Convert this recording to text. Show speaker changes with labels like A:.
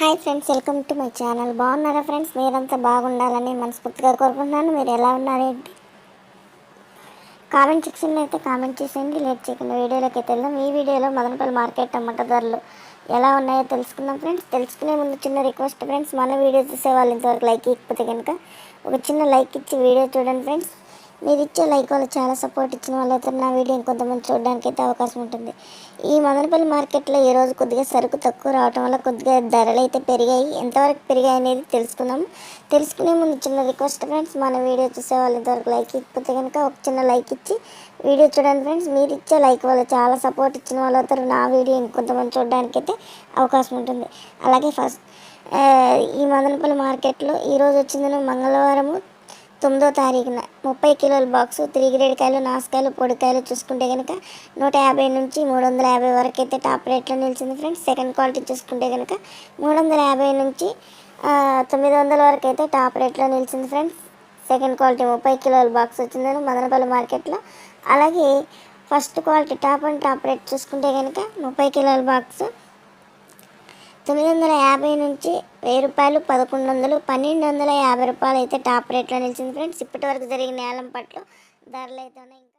A: Hi friends welcome to my channel బాగున్నారా friends మీరంతా బాగుండాలని మనస్ఫూర్తిగా కోరుకుంటున్నాను. మీరు ఎలా ఉన్నారేంటి కామెంట్ సెక్షన్లో అయితే కామెంట్ చేసేయండి. లేట్ చేయకుండా వీడియోలోకి అయితే వెళ్దాం. ఈ వీడియోలో మదనపల్లి మార్కెట్ టమాటా ధరలు ఎలా ఉన్నాయో తెలుసుకుందాం ఫ్రెండ్స్ తెలుసుకునే ముందు చిన్న రిక్వెస్ట్ ఫ్రెండ్స్ మన వీడియో చూసే వాళ్ళు ఇంతవరకు లైక్ ఇకపోతే కనుక ఒక చిన్న లైక్ ఇచ్చి వీడియో చూడండి ఫ్రెండ్స్ మీరు ఇచ్చే లైక్ వల్ల చాలా సపోర్ట్ ఇచ్చిన వాళ్ళైతే నా వీడియో ఇంకొంతమంది చూడడానికి అయితే అవకాశం ఉంటుంది. ఈ మదనపల్లి మార్కెట్లో ఈరోజు కొద్దిగా సరుకు తక్కువ రావటం వల్ల కొద్దిగా ధరలు అయితే పెరిగాయి. ఎంతవరకు పెరిగాయి అనేది తెలుసుకుందాం. తెలుసుకునే ముందు చిన్న రిక్వెస్ట్ ఫ్రెండ్స్ మన వీడియో చూసే వాళ్ళు ఇంతవరకు లైక్ ఇకపోతే కనుక ఒక చిన్న లైక్ ఇచ్చి వీడియో చూడండి ఫ్రెండ్స్ మీరు ఇచ్చే లైక్ వల్ల చాలా సపోర్ట్ ఇచ్చిన వాళ్ళు అవుతారు. నా వీడియో ఇంకొంతమంది చూడడానికి అయితే అవకాశం ఉంటుంది. అలాగే ఫస్ట్ ఈ మదనపల్లి మార్కెట్లో ఈరోజు వచ్చిందని మంగళవారము తొమ్మిదో తారీఖున ముప్పై కిలోల బాక్సు త్రీ గ్రేడ్ కాయలు నాసుకాయలు పొడికాయలు చూసుకుంటే కనుక నూట యాభై నుంచి మూడు వందల యాభై వరకు అయితే టాప్ రేట్లో నిలిచింది ఫ్రెండ్స్. సెకండ్ క్వాలిటీ చూసుకుంటే కనుక మూడు వందల యాభై నుంచి తొమ్మిది వందల వరకు అయితే టాప్ రేట్లో నిలిచింది ఫ్రెండ్స్. సెకండ్ క్వాలిటీ ముప్పై కిలోల బాక్స్ వచ్చిందని మదనపల్లి మార్కెట్లో. అలాగే first quality top and top rate చూసుకుంటే కనుక ముప్పై కిలోల బాక్స్ తొమ్మిది వందల యాభై నుంచి వెయ్యి రూపాయలు పదకొండు వందలు పన్నెండు వందల యాభై రూపాయలు అయితే టాప్ రేట్లో నిలిచింది ఫ్రెండ్స్. ఇప్పటి వరకు జరిగిన ఏలం పట్ల ధరలు అయితే ఉన్నాయి.